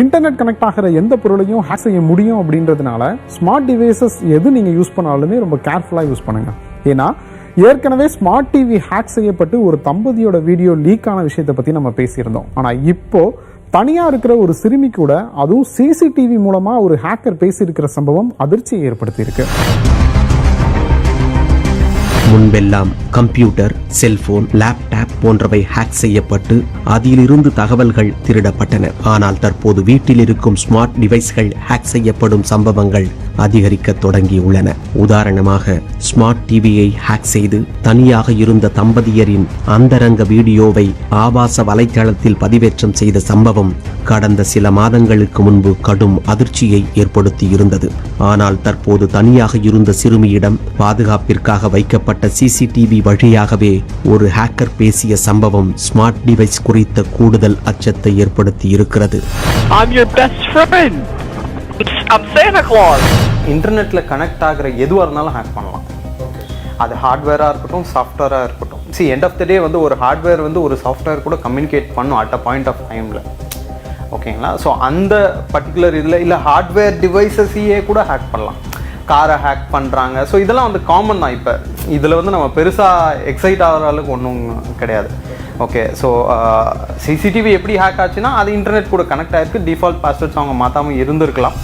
Internet connect ஆகிற எந்த பொருளையும் ஹேக் செய்ய முடியும் அப்படின்றதுனால ஸ்மார்ட் டிவைசஸ் எது நீங்கள் யூஸ் பண்ணாலுமே ரொம்ப கேர்ஃபுல்லாக யூஸ் பண்ணுங்க. ஏன்னா ஏற்கனவே ஸ்மார்ட் டிவி ஹேக் செய்யப்பட்டு ஒரு தம்பதியோட வீடியோ லீக் ஆன விஷயத்தை பற்றி நம்ம பேசியிருந்தோம். ஆனால் இப்போ தனியாக இருக்கிற ஒரு சிறுமி கூட அதுவும் சிசிடிவி மூலமாக ஒரு ஹேக்கர் பேசியிருக்கிற சம்பவம் அதிர்ச்சியை ஏற்படுத்தியிருக்கு. முன்பெல்லாம் கம்ப்யூட்டர் செல்போன் லேப்டாப் போன்றவை ஹேக் செய்யப்பட்டு அதிலிருந்து தகவல்கள் திருடப்பட்டன. ஆனால் தற்போது வீட்டில் இருக்கும் ஸ்மார்ட் டிவைஸ்கள் ஹேக் செய்யப்படும் சம்பவங்கள் அதிகரிக்க தொடங்கியுள்ளன உதாரணமாக ஸ்மார்ட் டிவியை ஹேக் செய்து தனியாக இருந்த தம்பதியரின் அந்தரங்க வீடியோவை ஆபாச வலைத்தளத்தில் பதிவேற்றம் செய்த சம்பவம் கடந்த சில மாதங்களுக்கு முன்பு கடும் அதிர்ச்சியை ஏற்படுத்தி இருந்தது ஆனால் தற்போது தனியாக இருந்த சிறுமியிடம் பாதுகாப்பிற்காக வைக்கப்பட்ட சிசிடிவி வழியாகவே ஒரு ஹேக்கர் பேசிய சம்பவம் ஸ்மார்ட் டிவைஸ் குறித்த கூடுதல் அச்சத்தை ஏற்படுத்தி இருக்கிறது அப் சேனா best இன்டர்நெட்டில் கனெக்ட் ஆகிற எதுவாக இருந்தாலும் ஹேக் பண்ணலாம். அது ஹார்ட்வேராக இருக்கட்டும் சாஃப்ட்வேராக இருக்கட்டும். See end of the day வந்து ஒரு ஹார்ட்வேர் வந்து ஒரு சாஃப்ட்வேர் கூட கம்யூனிகேட் பண்ணும் அட் அ பாயிண்ட் ஆஃப் டைமில் ஓகேங்களா ஸோ அந்த பர்டிகுலர் இதில் இல்லை ஹார்ட்வேர் டிவைசஸையே கூட ஹேக் பண்ணலாம். காரை ஹேக் பண்ணுறாங்க ஸோ இதெல்லாம் வந்து காமன் தான். இப்போ இதில் வந்து நம்ம பெருசாக எக்ஸைட் ஆகிற அளவுக்கு ஒன்றும் கிடையாது. ஓகே ஸோ சிசிடிவி எப்படி ஹேக் ஆச்சுன்னா அது இன்டர்நெட் கூட கனெக்ட் ஆகிருக்கு டிஃபால்ட் பாஸ்வேர்ட்ஸ் அவங்க மாற்றாமல் இருந்திருக்கலாம்.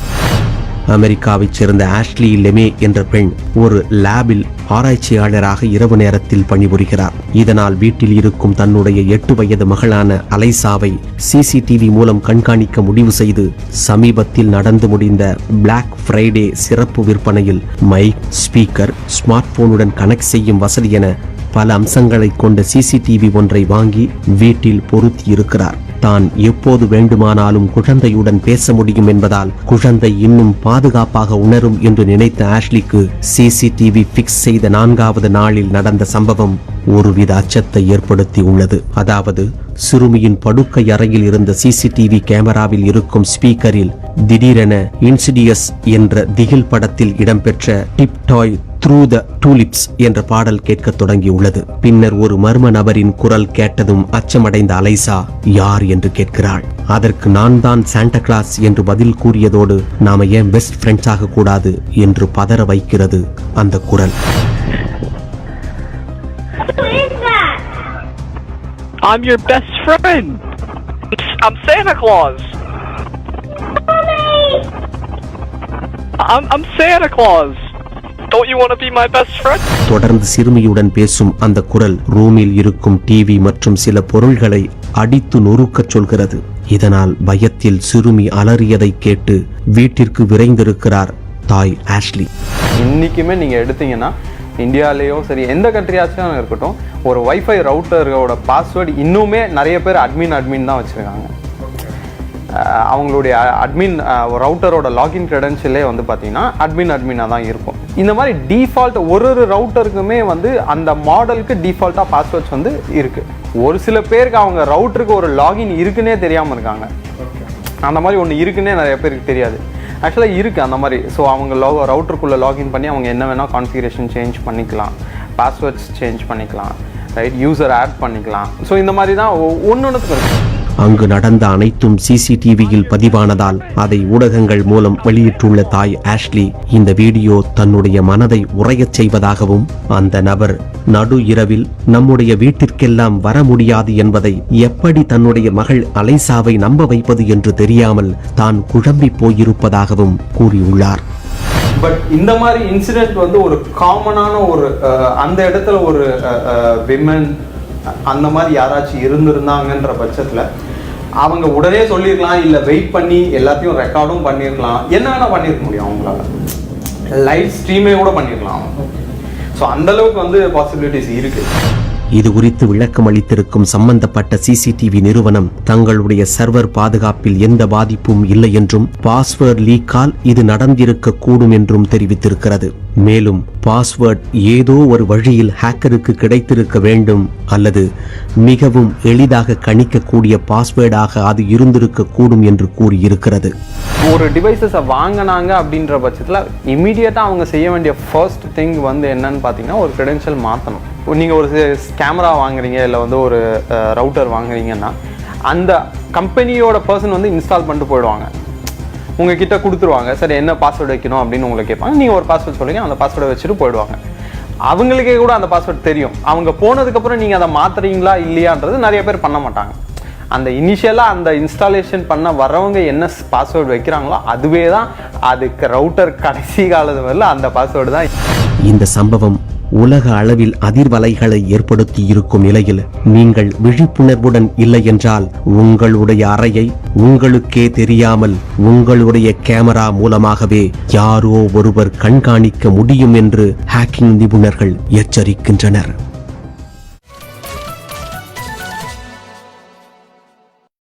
அமெரிக்காவைச் சேர்ந்த ஆஷ்லி லெமே என்ற பெண் ஒரு லேபில் ஆராய்ச்சியாளராக இரவு நேரத்தில் பணிபுரிகிறார். இதனால் வீட்டில் இருக்கும் தன்னுடைய எட்டு வயது மகளான அலைசாவை சிசிடிவி மூலம் கண்காணிக்க முடிவு செய்து சமீபத்தில் நடந்து முடிந்த பிளாக் ஃப்ரைடே சிறப்பு விற்பனையில் மைக் ஸ்பீக்கர் ஸ்மார்ட் போனுடன் கனெக்ட் செய்யும் வசதி என பல அம்சங்களை கொண்ட சிசிடிவி ஒன்றை வாங்கி வீட்டில் பொருத்தி இருக்கிறார். தான் எப்போது வேண்டுமானாலும் குழந்தையுடன் பேச முடியும் என்பதால் குழந்தை இன்னும் பாதுகாப்பாக உணரும் என்று நினைத்த ஆஷ்லிக்கு சிசிடிவி பிக்ஸ் செய்த நான்காவது நாளில் நடந்த சம்பவம் ஒருவித அச்சத்தை ஏற்படுத்தி உள்ளது. அதாவது சிறுமியின் படுக்கை அறையில் இருந்த சிசிடிவி கேமராவில் இருக்கும் ஸ்பீக்கரில் திடீரென இன்சிடியஸ் என்ற திகில் படத்தில் இடம்பெற்ற tip toe through the tulips என்ற பாடல் கேட்கத் தொடங்கியுள்ளது. பின்னர் ஒரு மர்ம நபரின் குரல் கேட்டதும் அச்சமடைந்த அலைசா யார் என்று கேட்கிறாள். அதற்கு நான் தான் சாண்டா கிளாஸ் என்று பதில் கூறியதோடு நாம ஏன் பெஸ்ட் ஃப்ரெண்ட்ஸ் ஆக கூடாது? என்று பதற வைக்கிறது அந்த குரல். Who is that? I'm your best friend. I'm Santa Claus. Mommy! I'm, I'm Santa Claus. Don't you want to be my best friend? தொடர்ந்து சிறுமியுடன் பேசும் அந்த குரல் ரூமில் இருக்கும் டிவி மற்றும் சில பொருள்களை அடித்து நொறுக்கச் சொல்கிறது இதனால் பயத்தில் சிறுமி அலறியதை கேட்டு வீட்டிற்கு விரைந்திருக்கிறார் தாய் ஆஷ்லி இன்றைக்குமே நீங்கள் எடுத்தீங்கன்னா இந்தியாலேயோ சரி எந்த கண்ட்ரியாச்சும் இருக்கட்டும் ஒரு வைஃபை ரவுட்டரோட பாஸ்வேர்டு இன்னுமே நிறைய பேர் அட்மின் அட்மின் தான் வச்சுருக்காங்க. அவங்களுடைய அட்மின் ரவுட்டரோட லாகின் க்ரெடென்ஷியலே வந்து பார்த்தீங்கன்னா அட்மின் அட்மினாக தான் இருக்கும். இந்த மாதிரி டிஃபால்ட் ஒரு ஒரு ரவுட்டருக்குமே வந்து அந்த மாடலுக்கு டிஃபால்ட்டாக பாஸ்வேர்ட்ஸ் வந்து இருக்குது ஒரு சில பேருக்கு அவங்க ரவுட்டருக்கு ஒரு லாகின் இருக்குன்னே தெரியாமல் இருக்காங்க. அந்த மாதிரி ஒன்று இருக்குன்னே நிறைய பேருக்கு தெரியாது. ஆக்சுவலாக இருக்குது அந்த மாதிரி. ஸோ அவங்க லோ ரவுட்டருக்குள்ளே லாகின் பண்ணி அவங்க என்ன வேணால் கான்ஃபிகரேஷன் சேஞ்ச் பண்ணிக்கலாம். பாஸ்வேர்ட்ஸ் சேஞ்ச் பண்ணிக்கலாம். ரைட் யூசர் ஆட் பண்ணிக்கலாம். ஸோ இந்த மாதிரி தான் ஒன்று ஒன்றுக்கும் இருக்குது அங்கு நடந்த அனைத்தும் சிசிடிவியில் பதிவானதால் அதை ஊடகங்கள் மூலம் வெளியிட்டுள்ள தாய் ஆஷ்லி இந்த வீடியோ தன்னுடைய மனதை உறையச் செய்வதாகவும் அந்த நபர் நடு இரவில் நம்முடைய வீட்டிற்கெல்லாம் வர முடியாது என்பதை எப்படி தன்னுடைய மகள் அலைசாவை நம்ப வைப்பது என்று தெரியாமல் தான் குழம்பி போயிருப்பதாகவும் கூறியுள்ளார். பட் இந்த மாதிரி இன்சிடென்ட் வந்து ஒரு காமனான ஒரு அந்த இடத்துல ஒரு விமன் அந்த மாதிரி யாராச்சும் இருந்திருந்தாங்கன்ற பட்சத்தில் அவங்க உடனே சொல்லியிருக்கலாம் இல்லை வெயிட் பண்ணி எல்லாத்தையும் ரெக்கார்டும் பண்ணியிருக்கலாம் என்ன வேணால் பண்ணியிருக்க முடியும் அவங்களால. லைவ் ஸ்ட்ரீமே கூட பண்ணியிருக்கலாம் ஸோ அந்த அளவுக்கு வந்து பாசிபிலிட்டிஸ் இருக்குது இது குறித்து விளக்கம் அளித்திருக்கும் சம்பந்தப்பட்ட சிசிடிவி நிறுவனம் தங்களுடைய சர்வர் பாதுகாப்பில் எந்த பாதிப்பும் இல்லை என்றும் பாஸ்வேர்ட் லீக்கால் இது நடந்திருக்க கூடும் என்றும் தெரிவித்திருக்கிறது. மேலும் பாஸ்வேர்ட் ஏதோ ஒரு வழியில் ஹேக்கருக்கு கிடைத்திருக்க வேண்டும் அல்லது மிகவும் எளிதாக கணிக்கக்கூடிய பாஸ்வேர்டாக அது இருந்திருக்க கூடும் என்று கூறியிருக்கிறது. ஒரு டிவைசஸை வாங்கினாங்க அப்படின்ற பட்சத்தில் இமீடியட்டாக அவங்க செய்ய வேண்டிய ஃபர்ஸ்ட் திங் வந்து என்னன்னு பார்த்தீங்கன்னா ஒரு கிரெடென்ஷியல் மாற்றணும் நீங்கள் ஒரு கேமரா வாங்குறீங்க இல்லை வந்து ஒரு ரவுட்டர் வாங்குறீங்கன்னா அந்த கம்பெனியோட பர்சன் வந்து இன்ஸ்டால் பண்ணிட்டு போயிடுவாங்க. உங்ககிட்ட கொடுத்துருவாங்க சரி என்ன பாஸ்வேர்டு வைக்கணும்? அப்படின்னு உங்களை கேட்பாங்க. நீங்கள் ஒரு பாஸ்வேர்டு சொல்லுங்க அந்த பாஸ்வேர்டை வச்சுட்டு போயிடுவாங்க. அவங்களுக்கே கூட அந்த பாஸ்வேர்டு தெரியும். அவங்க போனதுக்கப்புறம் நீங்கள் அதை மாத்துறீங்களா இல்லையான்றது நிறைய பேர் பண்ண மாட்டாங்க. அந்த இனிஷியலாக அந்த இன்ஸ்டாலேஷன் பண்ண வரவங்க என்ன பாஸ்வேர்டு வைக்கிறாங்களோ அதுவே தான் அதுக்கு ரவுட்டர் கடைசி காலத்து வரல அந்த பாஸ்வேர்டு தான். இந்த சம்பவம் உலக அளவில் அதிர்வலைகளை ஏற்படுத்தி இருக்கும் நிலையில் நீங்கள் விழிப்புணர்வுடன் இல்லை என்றால் உங்களுடைய அறையை உங்களுக்கே தெரியாமல் உங்களுடைய கேமரா மூலமாகவே யாரோ ஒருவர் கண்காணிக்க முடியும் என்று ஹேக்கிங் நிபுணர்கள் எச்சரிக்கின்றனர்.